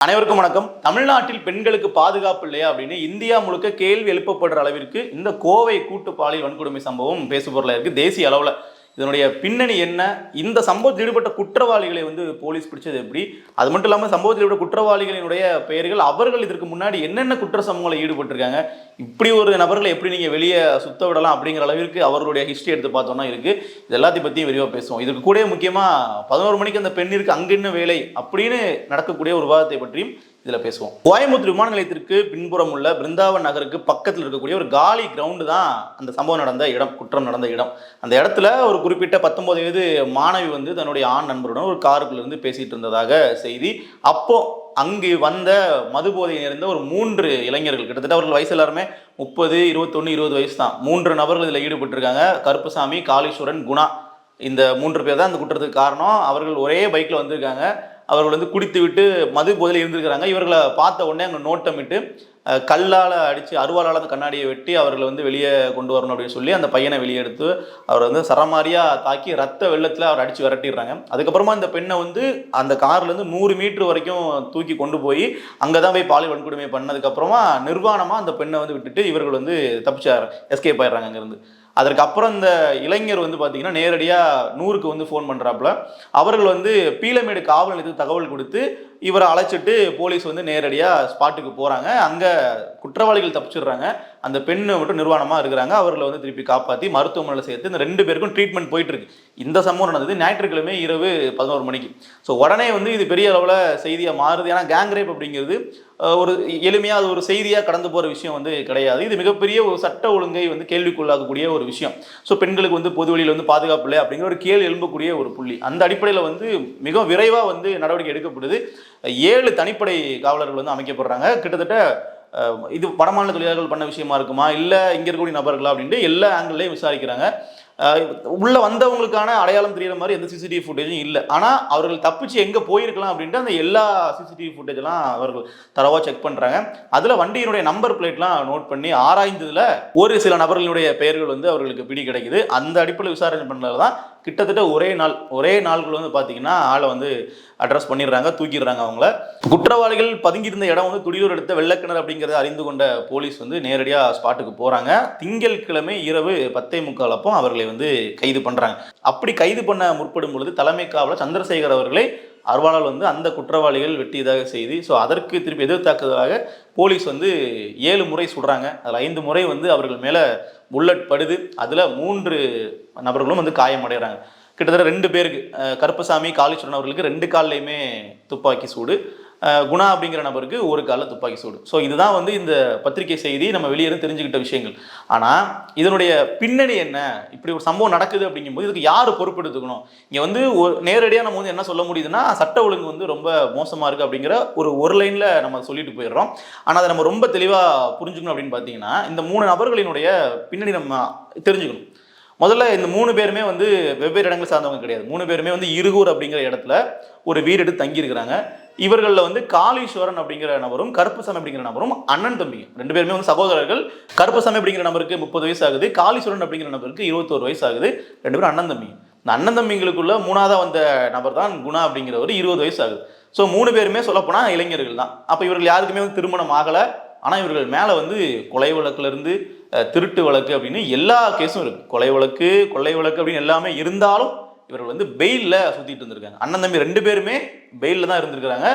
அனைவருக்கும் வணக்கம். தமிழ்நாட்டில் பெண்களுக்கு பாதுகாப்பு இல்லையா அப்படின்னு இந்தியா முழுக்க கேள்வி எழுப்பப்படுற அளவிற்கு இந்த கோவை கூட்டு பாலியல் வன்கொடுமை சம்பவம் பேசுபொருளா இருக்கு தேசிய அளவில் இதனுடைய பின்னணி என்ன? இந்த சம்பவத்தில் ஈடுபட்ட குற்றவாளிகளை வந்து போலீஸ் பிடிச்சது எப்படி? அது மட்டும் இல்லாமல் சம்பவத்தில் ஈடுபட்ட குற்றவாளிகளினுடைய பெயர்கள் அவர்கள் இதற்கு முன்னாடி என்னென்ன குற்ற சம்பவங்களை ஈடுபட்டிருக்காங்க? இப்படி ஒரு நபர்களை எப்படி நீங்கள் வெளியே சுத்த விடலாம் அப்படிங்கிற அளவிற்கு அவர்களுடைய ஹிஸ்ட்ரி எடுத்து பார்த்தோம்னா இருக்குது இது எல்லாத்தையும் பற்றியும் விரிவாக பேசுவோம். இதுக்கு கூட முக்கியமாக பதினோரு மணிக்கு அந்த பெண்ணிற்கு அங்க என்ன வேலை? அப்படின்னு நடக்கக்கூடிய ஒரு விவாதத்தை பற்றியும் இதில் பேசுவோம். கோயம்புத்தூர் விமான நிலையத்திற்கு பின்புறம் உள்ள பிருந்தாவன் நகருக்கு பக்கத்தில் இருக்கக்கூடிய ஒரு காலி கிரவுண்டு தான் அந்த சம்பவம் நடந்த இடம் குற்றம் நடந்த இடம். அந்த இடத்துல ஒரு குறிப்பிட்ட பத்தொன்பது வயது மாணவி வந்து தன்னுடைய ஆண் நண்பருடன் ஒரு காருக்குள்ள இருந்து பேசிட்டு இருந்ததாக செய்தி. அப்போ அங்கு வந்த மது போதையில் இருந்த ஒரு மூன்று இளைஞர்கள் கிட்டத்தட்ட அவர்கள் வயசு எல்லாருமே முப்பது இருபத்தொன்று இருபது வயசு தான். மூன்று நபர்கள் இதில் ஈடுபட்டிருக்காங்க. கருப்புசாமி காளீஸ்வரன் குணா இந்த மூன்று பேர் தான் அந்த குற்றத்துக்கு காரணம். அவர்கள் ஒரே பைக்கில் வந்திருக்காங்க. அவர்கள் வந்து குடித்து விட்டு மது போதையில் இருந்திருக்கிறாங்க. இவர்களை பார்த்த உடனே அங்கே நோட்டமிட்டு கல்லால் அடித்து அருவாளால் அந்த கண்ணாடியை வெட்டி அவர்களை வந்து வெளியே கொண்டு வரணும் அப்படின்னு சொல்லி அந்த பையனை வெளியே எடுத்து அவர் வந்து சரமாரியாக தாக்கி ரத்த வெள்ளத்தில் அவர் அடித்து விரட்டிடுறாங்க. அதுக்கப்புறமா இந்த பெண்ணை வந்து அந்த கார்லேருந்து நூறு மீட்டர் வரைக்கும் தூக்கி கொண்டு போய் அங்கே தான் போய் பாலியல் வன்கொடுமை பண்ணதுக்கப்புறமா நிர்வாணமாக அந்த பெண்ணை வந்து விட்டுட்டு இவர்கள் வந்து தப்பிச்சார் எஸ்கேப் ஆயிடுறாங்க அங்கேருந்து. அதற்கப்புறம் இந்த இளைஞர் வந்து பார்த்தீங்கன்னா நேரடியாக நூறுக்கு வந்து ஃபோன் பண்ணுறாப்புல அவர்கள் வந்து பீலமேடு காவல் நிலையத்துக்கு தகவல் கொடுத்து இவரை அழைச்சிட்டு போலீஸ் வந்து நேரடியாக ஸ்பாட்டுக்கு போகிறாங்க அங்கே குற்றவாளிகள் தப்பிச்சிடுறாங்க. அந்த பெண்ணு மட்டும் நிர்வாணமாக இருக்கிறாங்க. அவர்களை வந்து திருப்பி காப்பாற்றி மருத்துவமனையில் சேர்த்து இந்த ரெண்டு பேருக்கும் ட்ரீட்மெண்ட் போயிட்டு இருக்கு. இந்த சம்பவம் நடந்தது ஞாயிற்றுக்கிழமை இரவு பதினோரு மணிக்கு. ஸோ உடனே வந்து இது பெரிய அளவில் செய்தியாக மாறுது. ஏன்னா கேங் ரேப் அப்படிங்கிறது ஒரு எளிமையாக அது ஒரு செய்தியாக கடந்து போகிற விஷயம் வந்து கிடையாது. இது மிகப்பெரிய ஒரு சட்ட ஒழுங்கை வந்து கேள்விக்குள்ளாகக்கூடிய ஒரு விஷயம். ஸோ பெண்களுக்கு வந்து பொது வழியில் வந்து பாதுகாப்பு இல்லை அப்படிங்கிற ஒரு கேள்வி எழும்பக்கூடிய ஒரு புள்ளி. அந்த அடிப்படையில் வந்து மிக விரைவாக வந்து நடவடிக்கை எடுக்கப்படுது. ஏழு தனிப்படை காவலர்கள் வந்து அமைக்கப்படுறாங்க. கிட்டத்தட்ட இது வடமாநில தொழிலாளர்கள் பண்ண விஷயமா இருக்குமா? இல்லை இங்கே இருக்கக்கூடிய நபர்களா அப்படின்ட்டு எல்லா ஆங்கிள்லையும் விசாரிக்கிறாங்க. உள்ளே உள்ள வந்தவங்களுக்கான அடையாளம் தெரியற மாதிரி எந்த சிசிடிவி ஃபுட்டேஜும் இல்லை. ஆனால் அவர்கள் தப்பிச்சு எங்கே போயிருக்கலாம் அப்படின்ட்டு அந்த எல்லா சிசிடிவி ஃபுட்டேஜெல்லாம் அவர்கள் தரவாக செக் பண்ணுறாங்க அதில் வண்டியினுடைய நம்பர் பிளேட்லாம் நோட் பண்ணி ஆராய்ந்ததில் ஒரு சில நபர்களுடைய பெயர்கள் வந்து அவர்களுக்கு பிடி கிடைக்குது அந்த அடிப்படையில் விசாரணை பண்ணல தான் கிட்டத்தட்ட ஒரே நாள் ஒரே நாள்கள் வந்து பார்த்தீங்கன்னா ஆளை வந்து அட்ரஸ் பண்ணிடுறாங்க தூக்கிடுறாங்க அவங்கள. குற்றவாளிகள் பதுங்கியிருந்த இடம் வந்து துடியூர் எடுத்த வெள்ளக்கிணறு அப்படிங்கிறத அறிந்து கொண்ட போலீஸ் வந்து நேரடியாக ஸ்பாட்டுக்கு போகிறாங்க திங்கட்கிழமை இரவு பத்தே முக்கால் அப்போ அவர்களை வந்து கைது பண்ணுறாங்க அப்படி கைது பண்ண முற்படும் பொழுது தலைமை காவலர் சந்திரசேகர் அவர்களை அர்வாலால் வந்து அந்த குற்றவாளிகள் வெட்டியதாக செய்தி. ஸோ அதற்கு திருப்பி எதிர்த்தாக்குதலாக போலீஸ் வந்து ஏழு முறை சுடுறாங்க அதில் ஐந்து முறை வந்து அவர்கள் மேலே புல்லட் படுது. அதில் மூன்று நபர்களும் வந்து காயமடைகிறாங்க. கிட்டத்தட்ட ரெண்டு பேருக்கு கருப்பசாமி காளீஸ்வரன் அவர்களுக்கு ரெண்டு கால்லையுமே துப்பாக்கி சூடு. குணா அப்படிங்கிற நபருக்கு ஒரு காலில் துப்பாக்கி சூடு. ஸோ இதுதான் வந்து இந்த பத்திரிகை செய்தி நம்ம வெளியேறும் தெரிஞ்சுக்கிட்ட விஷயங்கள். ஆனால் இதனுடைய பின்னணி என்ன? இப்படி ஒரு சம்பவம் நடக்குது அப்படிங்கும்போது இதுக்கு யார் பொறுப்பெடுத்துக்கணும் இங்கே வந்து ஒரு நேரடியாக நம்ம வந்து என்ன சொல்ல முடியுதுன்னா சட்ட ஒழுங்கு வந்து ரொம்ப மோசமாக இருக்குது அப்படிங்கிற ஒரு ஒரு லைனில் நம்ம சொல்லிட்டு போயிடுறோம். ஆனால் அதை நம்ம ரொம்ப தெளிவாக புரிஞ்சுக்கணும் அப்படின்னு பார்த்தீங்கன்னா இந்த மூணு நபர்களினுடைய பின்னணி நம்ம தெரிஞ்சுக்கணும். முதல்ல இந்த மூணு பேருமே வந்து வெவ்வேறு இடங்கள் சார்ந்தவங்க கிடையாது. மூணு பேருமே வந்து இருகூர் அப்படிங்கிற இடத்துல ஒரு வீடு எடுத்து தங்கியிருக்கிறாங்க. இவர்களில் வந்து காளீஸ்வரன் அப்படிங்கிற நபரும் கருப்புசாமி அப்படிங்கிற நபரும் அண்ணன் தம்பி ரெண்டு பேருமே வந்து சகோதரர்கள். கருப்புசாமி அப்படிங்கிற நபருக்கு முப்பது வயசு ஆகுது. காளீஸ்வரன் அப்படிங்கிற நபருக்கு இருபத்தோரு வயசு ஆகுது. ரெண்டு பேரும் அண்ணன் தம்பி இந்த அண்ணன் தம்பிங்களுக்குள்ள மூணாவதாக வந்த நபர் தான் குணா அப்படிங்கிறவர் இருபது வயசு ஆகுது. ஸோ மூணு பேருமே சொல்லப்போனால் இளைஞர்கள் தான். அப்போ இவர்கள் யாருக்குமே வந்து திருமணம் ஆகலை. ஆனால் இவர்கள் மேலே வந்து கொலை வழக்குலேருந்து திருட்டு வழக்கு அப்படின்னு எல்லா கேஸும் இருக்குது கொலை வழக்கு கொள்ளை வழக்கு அப்படின்னு எல்லாமே இருந்தாலும் இவர்கள் வந்து பெயிலில் சுற்றிட்டு இருந்திருக்காங்க. அண்ணன் தம்பி ரெண்டு பேருமே பெயிலில் தான் இருந்திருக்கிறாங்க.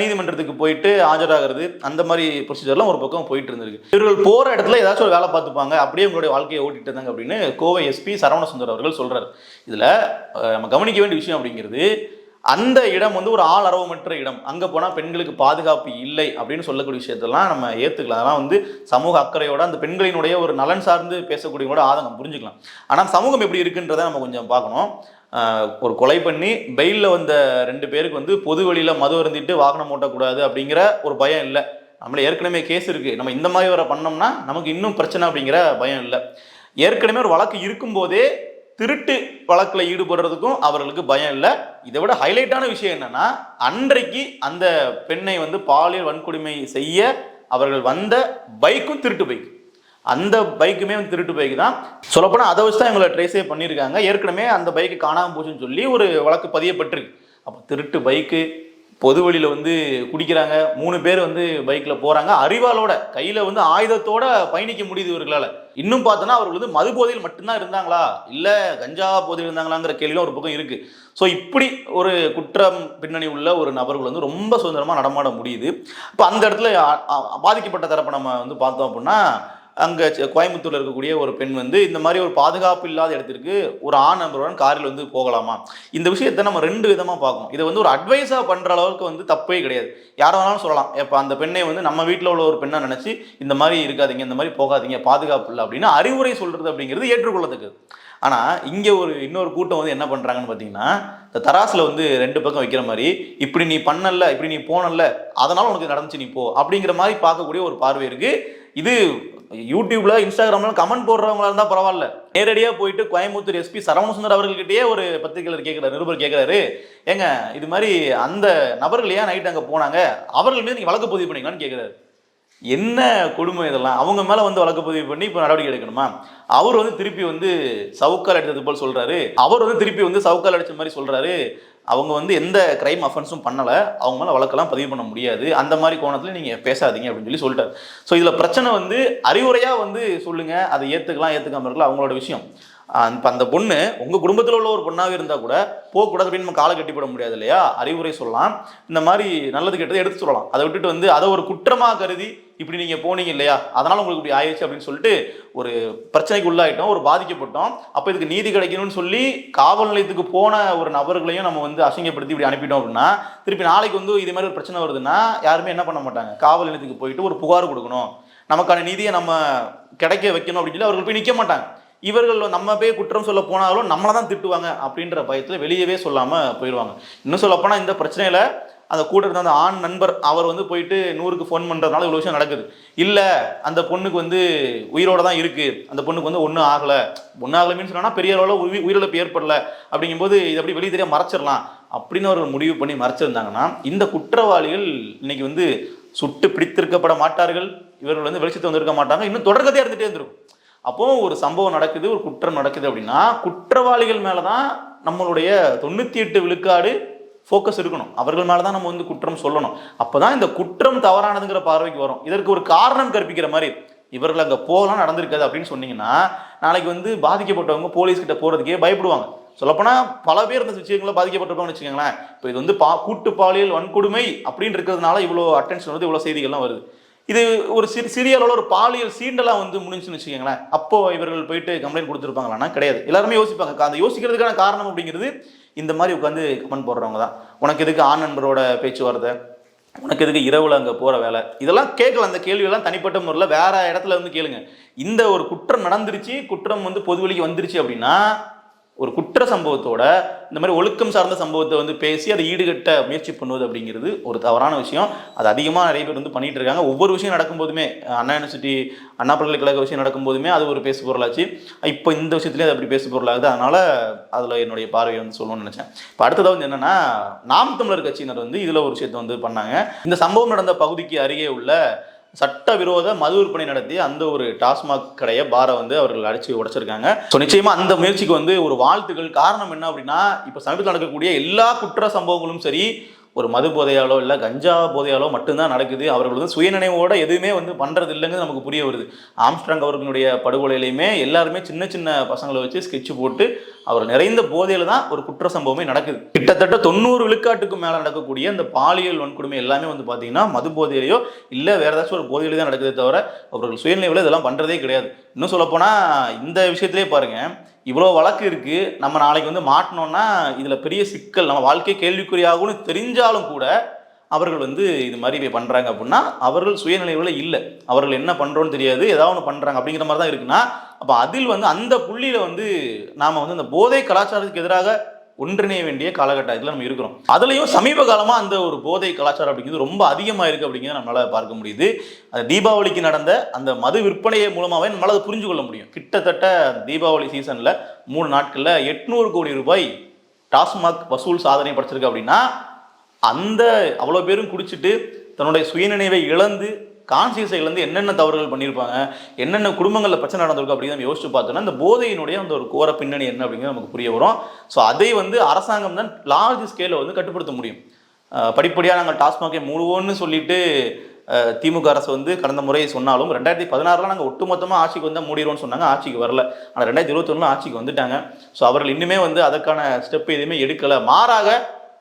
நீதிமன்றத்துக்கு போயிட்டு ஆஜராகிறது அந்த மாதிரி ப்ரொசீஜர்லாம் ஒரு பக்கம் போயிட்டு இருந்திருக்கு. இவர்கள் போகிற இடத்துல ஏதாச்சும் ஒரு வேலை பார்த்துப்பாங்க. அப்படியே உங்களுடைய வாழ்க்கையை ஓட்டிட்டு இருந்தாங்க அப்படின்னு கோவை எஸ்பி சரவண சுந்தர் அவர்கள் சொல்கிறார் இதில் நம்ம கவனிக்க வேண்டிய விஷயம் அப்படிங்கிறது அந்த இடம் வந்து ஒரு ஆள் அரவமற்ற இடம். அங்கே போனால் பெண்களுக்கு பாதுகாப்பு இல்லை அப்படின்னு சொல்லக்கூடிய விஷயத்தெல்லாம் நம்ம ஏற்றுக்கலாம் அதெல்லாம் வந்து சமூக அக்கறையோட அந்த பெண்களினுடைய ஒரு நலன் சார்ந்து பேசக்கூடியவங்களோட ஆதங்கம் புரிஞ்சுக்கலாம். ஆனால் சமூகம் எப்படி இருக்குன்றதை நம்ம கொஞ்சம் பார்க்கணும். ஒரு கொலை பண்ணி பெயிலில் வந்த ரெண்டு பேருக்கு வந்து பொது வழியில் மது அருந்திட்டு வாகனம் ஓட்டக்கூடாது அப்படிங்கிற ஒரு பயம் இல்லை. நம்மள ஏற்கனவே கேஸ் இருக்குது நம்ம இந்த மாதிரி வர பண்ணோம்னா நமக்கு இன்னும் பிரச்சனை அப்படிங்கிற பயம் இல்லை. ஏற்கனவே ஒரு வழக்கு இருக்கும்போதே திருட்டு வழக்கில் ஈடுபடுறதுக்கும் அவர்களுக்கு பயம் இல்லை. இதை விட ஹைலைட்டான விஷயம் என்னன்னா அன்றைக்கு அந்த பெண்ணை வந்து பாலியல் வன்கொடுமை செய்ய அவர்கள் வந்த பைக்கும் திருட்டு பைக். அந்த பைக்குமே வந்து திருட்டு பைக் தான். சொல்லப்போனால் அதை வச்சு தான் இவங்களை ட்ரேஸே பண்ணியிருக்காங்க. ஏற்கனவே அந்த பைக்கு காணாமல் போச்சுன்னு சொல்லி ஒரு வழக்கு பதியப்பட்டிருக்கு. அப்போ திருட்டு பைக்கு பொது வழியில் வந்து குடிக்கிறாங்க. மூணு பேர் வந்து பைக்கில் போகிறாங்க அறிவாலோட கையில் வந்து ஆயுதத்தோட பயணிக்க முடியுது இவர்களால். இன்னும் பார்த்தோன்னா அவர்கள் வந்து மது போதையில் மட்டும்தான் இருந்தாங்களா? இல்லை கஞ்சா போதையில் இருந்தாங்களாங்கிற கேள்வியும் ஒரு பக்கம் இருக்குது ஸோ இப்படி ஒரு குற்றம் பின்னணி உள்ள ஒரு நபர்கள் வந்து ரொம்ப சுதந்திரமாக நடமாட முடியுது. இப்போ அந்த இடத்துல பாதிக்கப்பட்ட தரப்பை நம்ம வந்து பார்த்தோம் அப்படின்னா அங்கே கோயம்புத்தூரில் இருக்கக்கூடிய ஒரு பெண் வந்து இந்த மாதிரி ஒரு பாதுகாப்பு இல்லாத இடத்திற்கு ஒரு ஆண் நண்பருடன் காரில் வந்து போகலாமா? இந்த விஷயத்தை நம்ம ரெண்டு விதமாக பார்க்கணும். இதை வந்து ஒரு அட்வைஸாக பண்ணுற அளவுக்கு வந்து தப்பே கிடையாது. யார் வேணாலும் சொல்லலாம். இப்போ அந்த பெண்ணை வந்து நம்ம வீட்டில் உள்ள ஒரு பெண்ணை நினச்சி இந்த மாதிரி இருக்காதீங்க இந்த மாதிரி போகாதீங்க பாதுகாப்பு இல்லை அப்படின்னு அறிவுரை சொல்கிறது அப்படிங்கிறது ஏற்றுக்கொள்ளத்துக்கு ஆனால் இங்கே ஒரு இன்னொரு கூட்டம் வந்து என்ன பண்ணுறாங்கன்னு பார்த்தீங்கன்னா இந்த தராசில் வந்து ரெண்டு பக்கம் வைக்கிற மாதிரி இப்படி நீ பண்ணல இப்படி நீ போனல அதனால உனக்கு நடந்துச்சு நீ போ அப்படிங்கிற மாதிரி பார்க்கக்கூடிய ஒரு பார்வை இருக்குது இது யூடியூப்ல இன்ஸ்டாகிராம்ல கமெண்ட் போடுறவங்களா இருந்தா பரவாயில்ல. நேரடியா போயிட்டு கோயம்புத்தூர் எஸ்பி சரவணசுந்தர் அவர்கள்கிட்டயே ஒரு பத்திரிகையாளர் கேட்கிறாரு நிருபர் கேட்கிறாரு ஏங்க இது மாதிரி அந்த நபர்கள் ஏன் நைட் அங்க போனாங்க? அவர்கள் மீது நீங்க வழக்கு பதிவு பண்ணீங்களான்னு கேட்கிறாரு என்ன கொடுமை இதெல்லாம்? அவங்க மேல வந்து வழக்கு பதிவு பண்ணி இப்போ நடவடிக்கை எடுக்கணுமா? அவர் வந்து திருப்பி வந்து சவுக்கால் அடித்தது போல் சொல்றாரு. அவர் வந்து திருப்பி வந்து சவுக்கால் அடிச்ச மாதிரி சொல்றாரு. அவங்க வந்து எந்த கிரைம் அஃபென்ஸும் பண்ணலை. அவங்க மேலே வழக்கெல்லாம் பதிவு பண்ண முடியாது. அந்த மாதிரி கோணத்தில் நீங்கள் பேசாதீங்க அப்படின்னு சொல்லி சொல்லிட்டாரு. ஸோ இதில் பிரச்சனை வந்து அறிவுரையாக வந்து சொல்லுங்கள் அதை ஏற்றுக்கலாம் ஏற்றுக்காம இருக்கலாம். அவங்களோட விஷயம். இப்போ அந்த பொண்ணு உங்கள் குடும்பத்தில் உள்ள ஒரு பொண்ணாகவே இருந்தால் கூட போகக்கூடாது அப்படின்னு நம்ம காலை கட்டிப்பட முடியாது இல்லையா? அறிவுரை சொல்லலாம். இந்த மாதிரி நல்லது கெட்டதை எடுத்து சொல்லலாம். அதை விட்டுட்டு வந்து அதை ஒரு குற்றமாக கருதி இப்படி நீங்கள் போனீங்க இல்லையா? அதனால் உங்களுக்கு இப்படி ஆயிடுச்சு அப்படின்னு சொல்லிட்டு ஒரு பிரச்சனைக்கு உள்ளாயிட்டோம் ஒரு பாதிக்கப்பட்டோம். அப்போ இதுக்கு நீதி கிடைக்கணும்னு சொல்லி காவல் நிலையத்துக்கு போன ஒரு நபர்களையும் நம்ம வந்து அசிங்கப்படுத்தி இப்படி அனுப்பிட்டோம் அப்படின்னா திருப்பி நாளைக்கு வந்து இது மாதிரி ஒரு பிரச்சனை வருதுன்னா யாருமே என்ன பண்ண மாட்டாங்க? காவல் நிலையத்துக்கு போயிட்டு ஒரு புகார் கொடுக்கணும். நமக்கான நீதியை நம்ம கிடைக்க வைக்கணும் அப்படின்னு சொல்லி அவர்கள் போய் நிற்க மாட்டாங்க. இவர்கள் நம்ம போய் குற்றம் சொல்ல போனாலும் நம்மளை தான் திட்டுவாங்க அப்படின்ற பயத்தில் வெளியவே சொல்லாமல் போயிடுவாங்க. இன்னும் சொல்லப்போனால் இந்த பிரச்சனையில் அந்த கூட இருந்த அந்த ஆண் நண்பர் அவர் வந்து போயிட்டு நூறுக்கு ஃபோன் பண்ணுறதுனால இவ்வளோ விஷயம் நடக்குது. இல்லை அந்த பொண்ணுக்கு வந்து உயிரோட தான் இருக்குது அந்த பொண்ணுக்கு வந்து ஒன்றும் ஆகலை. ஒன்றும் ஆகலை மீன்ஸ் சொன்னால் பெரிய அளவில் உயிர் உயிரிழப்பு ஏற்படல. அப்படிங்கும்போது இது அப்படி வெளியே தெரிய மறைச்சிடலாம் அப்படின்னு ஒரு முடிவு பண்ணி மறைச்சிருந்தாங்கன்னா இந்த குற்றவாளிகள் இன்னைக்கு வந்து சுட்டு பிடித்திருக்கப்பட மாட்டார்கள். இவர்கள் வந்து வெளிச்சத்தை வந்திருக்க மாட்டாங்க. இன்னும் தொடர்கதையாக இருந்துகிட்டே இருந்திருக்கும். அப்போ ஒரு சம்பவம் நடக்குது ஒரு குற்றம் நடக்குது அப்படின்னா குற்றவாளிகள் மேலே தான் நம்மளுடைய தொண்ணூற்றி எட்டு விழுக்காடு ஃபோக்கஸ் இருக்கணும். அவர்கள் மேலே தான் நம்ம வந்து குற்றம் சொல்லணும். அப்போ தான் இந்த குற்றம் தவறானதுங்கிற பார்வைக்கு வரும். இதற்கு ஒரு காரணம் கற்பிக்கிற மாதிரி இவர்கள் அங்கே போகலாம் நடந்திருக்காது அப்படின்னு சொன்னீங்கன்னா நாளைக்கு வந்து பாதிக்கப்பட்டவங்க போலீஸ் கிட்ட போகிறதுக்கே பயப்படுவாங்க. சொல்லப்போனால் பல பேர் இந்த விஷயங்களில் பாதிக்கப்பட்டிருப்பாங்கன்னு வச்சுக்கோங்களேன். இப்போ இது வந்து பா கூட்டு பாலியல் வன்கொடுமை அப்படின்னு இருக்கிறதுனால இவ்வளோ அட்டென்ஷன் வந்து இவ்வளோ செய்திகள்லாம் வருது. இது ஒரு சிறு சிறிய அளவில் ஒரு பாலியல் சீண்டெல்லாம் வந்து முடிஞ்சுன்னு வச்சுக்கோங்களேன். அப்போ இவர்கள் போயிட்டு கம்ப்ளைண்ட் கொடுத்துருப்பாங்களான்னா கிடையாது. எல்லாருமே யோசிப்பாங்க அந்த யோசிக்கிறதுக்கான காரணம் அப்படிங்கிறது இந்த மாதிரி உட்காந்து கமெண்ட் போடுறவங்க தான். உனக்கு எதுக்கு ஆண் நண்பரோட பேச்சுவார்த்தை? உனக்கு எதுக்கு இரவுல அங்கே போகிற வேலை? இதெல்லாம் கேட்கல அந்த கேள்வியெல்லாம் தனிப்பட்ட முறையில் வேற இடத்துல வந்து கேளுங்க. இந்த ஒரு குற்றம் நடந்துருச்சு குற்றம் வந்து பொதுவெளிக்கு வந்துருச்சு அப்படின்னா ஒரு குற்ற சம்பவத்தோட இந்த மாதிரி ஒழுக்கம் சார்ந்த சம்பவத்தை வந்து பேசி அதை ஈடுகட்ட முயற்சி பண்ணுவது அப்படிங்கிறது ஒரு தவறான விஷயம். அது அதிகமாக நிறைய பேர் வந்து பண்ணிட்டு இருக்காங்க. ஒவ்வொரு விஷயம் நடக்கும்போதுமே அண்ணா யூனிவர்சிட்டி அண்ணா பல்கலைக்கழக விஷயம் நடக்கும்போதுமே அது ஒரு பேசு பொருளாச்சு. இப்போ இந்த விஷயத்துலேயே அது அப்படி பேசு பொருளாகுது. அதனால் அதில் என்னுடைய பார்வையை வந்து சொல்லணும்னு நினச்சேன். இப்போ அடுத்ததாக வந்து என்னென்னா நாம் தமிழர் கட்சியினர் வந்து இதில் ஒரு விஷயத்தை வந்து பண்ணாங்க. இந்த சம்பவம் நடந்த பகுதிக்கு அருகே உள்ள சட்டவிரோத மது விற்பனை நடத்தி அந்த ஒரு டாஸ்மாக் கடையை பாரை வந்து அவர்கள் அடைச்சி உடைச்சிருக்காங்க. ஸோ நிச்சயமா அந்த முயற்சிக்கு வந்து ஒரு வாழ்த்துக்கள். காரணம் என்ன அப்படின்னா இப்போ சமீபத்தில் நடக்கக்கூடிய எல்லா குற்ற சம்பவங்களும் சரி ஒரு மது போதையாலோ இல்லை கஞ்சா போதையாலோ மட்டும்தான் நடக்குது. அவர்கள் வந்து சுயநினைவோடு எதுவுமே வந்து பண்ணுறது இல்லைங்கிறது நமக்கு புரிய வருது. ஆம்ஸ்ட்ராங் அவர்களுடைய படுகொலையிலையுமே எல்லாருமே சின்ன சின்ன பசங்களை வச்சு ஸ்கெட்ச் போட்டு அவர் நிறைந்த போதையில் தான் ஒரு குற்ற சம்பவமே நடக்குது. கிட்டத்தட்ட தொண்ணூறு விழுக்காட்டுக்கு மேலே நடக்கக்கூடிய இந்த பாலியல் வன்கொடுமை எல்லாமே வந்து பார்த்தீங்கன்னா மது போதையிலையோ இல்லை வேறு ஏதாச்சும் ஒரு போதையிலே தான் நடக்குதே தவிர அவர்கள் சுயநினைவில் இதெல்லாம் பண்ணுறதே கிடையாது. இன்னும் சொல்லப்போனால் இந்த விஷயத்திலே பாருங்கள் இவ்வளோ வழக்கு இருக்குது நம்ம நாளைக்கு வந்து மாட்டினோன்னா இதில் பெரிய சிக்கல். நம்ம வாழ்க்கை கேள்விக்குறியாகும்னு தெரிஞ்சாலும் கூட அவர்கள் வந்து இது மாதிரி பண்ணுறாங்க பண்றாங்க அப்படின்னா அவர்கள் சுயநிலைவில் இல்லை. அவர்கள் என்ன பண்ணுறோன்னு தெரியாது. ஏதாவது ஒன்று பண்ணுறாங்க அப்படிங்கிற மாதிரி தான் இருக்குன்னா அப்போ அதில் வந்து அந்த புள்ளியில் வந்து நாம் வந்து அந்த போதை கலாச்சாரத்துக்கு எதிராக ஒன்றிணைய வேண்டிய காலகட்டத்தில் நம்ம இருக்கிறோம். அதுலேயும் சமீப காலமாக அந்த ஒரு போதை கலாச்சாரம் அப்படிங்கிறது ரொம்ப அதிகமாக இருக்குது அப்படிங்கிறத நம்மளால் பார்க்க முடியுது. அந்த தீபாவளிக்கு நடந்த அந்த மது விற்பனையை மூலமாகவே நம்மளால் அதை புரிஞ்சு கொள்ள முடியும். கிட்டத்தட்ட தீபாவளி சீசனில் மூணு நாட்களில் எட்நூறு கோடி ரூபாய் டாஸ்மாக் வசூல் சாதனை படைச்சிருக்கு அப்படின்னா அந்த அவ்வளோ பேரும் குடிச்சிட்டு தன்னுடைய சுயநினைவை இழந்து கான்சியஸை என்னென்ன தவறுகள் பண்ணியிருப்பாங்க என்னென்ன குடும்பங்களில் பிரச்சனை நடந்திருக்கும் அப்படின்னு நம்ம யோசிச்சு பார்த்தோம்னா இந்த போதையினுடைய அந்த ஒரு கோர பின்னணி என்ன அப்படிங்கிறது நமக்கு புரிய வரும். ஸோ அதை வந்து அரசாங்கம் தான் லார்ஜ் ஸ்கேலில் வந்து கட்டுப்படுத்த முடியும். படிப்படியாக நாங்கள் டாஸ்மாகை மூடுவோம்னு சொல்லிட்டு திமுக அரசு வந்து கடந்த முறை சொன்னாலும் ரெண்டாயிரத்தி பதினாறுல நாங்கள் ஒட்டுமொத்தமாக ஆட்சிக்கு வந்தால் மூடிடுவோம்னு சொன்னாங்க ஆட்சிக்கு வரல. ஆனால் ரெண்டாயிரத்தி இருபத்தொன்னுல ஆட்சிக்கு வந்துட்டாங்க. ஸோ அவர்கள் இன்னுமே வந்து அதற்கான ஸ்டெப் எதுவுமே எடுக்கலை. மாறாக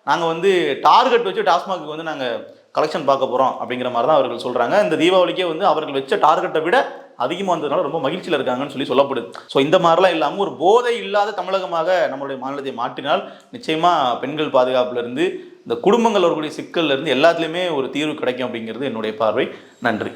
நாங்கள் வந்து டார்கெட் வச்சு டாஸ்மாக்கு வந்து நாங்கள் கலெக்ஷன் பார்க்க போகிறோம் அப்படிங்கிற மாதிரி தான் அவர்கள் சொல்கிறாங்க இந்த தீபாவளிக்கே வந்து அவர்கள் வச்ச டார்கெட்டை விட அதிகமாக வந்ததுனால ரொம்ப மகிழ்ச்சியில் இருக்காங்கன்னு சொல்லி சொல்லப்படுது. ஸோ இந்த மாதிரிலாம் இல்லாமல் ஒரு போதை இல்லாத தமிழகமாக நம்மளுடைய மாநிலத்தை மாற்றினால் நிச்சயமாக பெண்கள் பாதுகாப்புலேருந்து இந்த குடும்பங்கள் வரக்கூடிய சிக்கல்லேருந்து எல்லாத்துலேயுமே ஒரு தீர்வு கிடைக்கும் அப்படிங்கிறது என்னுடைய பார்வை. நன்றி.